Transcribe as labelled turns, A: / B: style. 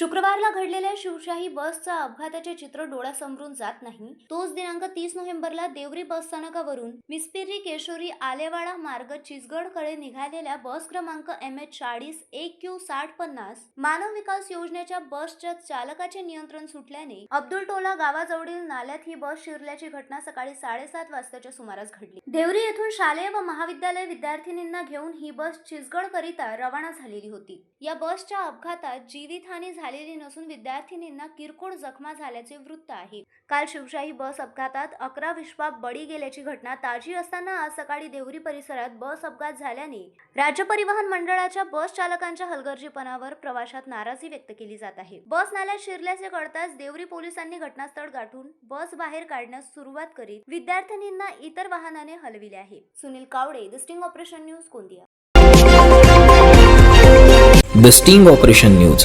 A: शुक्रवारला घडलेल्या शिवशाही बसचा अपघाताचे चित्र डोळ्यासमोरून जात नाही. तोच दिनांक तीस नोव्हेंबरला देवरी बस स्थानकावरून मिसपिरी केशोरी आलेवाडा मार्ग चिचगडकडे निघालेल्या बस क्रमांक एम एच चाळीस एक क्यू साठ पन्नास मानव विकास योजनेच्या बसच्या चालकाचे नियंत्रण सुटल्याने अब्दुल टोला गावाजवळील नाल्यात ही बस शिरल्याची घटना सकाळी साडेसात वाजताच्या सुमारास घडली. देवरी येथून शालेय व महाविद्यालय विद्यार्थिनींना घेऊन ही बस चिचगडकरिता रवाना झालेली होती. या बसच्या अपघातात जीवितहानी झाली झालेली नसून विद्यार्थिनींना किरकोळ जखमा झाल्याचे वृत्त आहे. काल शिवशाही बस अपघातात अकरा विश्वाप बळी गेल्याची घटना ताजी असताना आज सकाळी देवरी परिसरात बस अपघात झाल्याने राज्य परिवहन मंडळाच्या बस चालकांच्या हलगर्जीपणावर प्रवाशात नाराजी व्यक्त केली जात आहे. बस नाल्यात शिरल्याचे कळताच देवरी पोलिसांनी घटनास्थळ गाठून बस बाहेर काढण्यास सुरुवात करीत विद्यार्थिनींना इतर वाहनाने हलविले आहे. Sunil Kawade the sting operation news Gondia.
B: The sting operation news.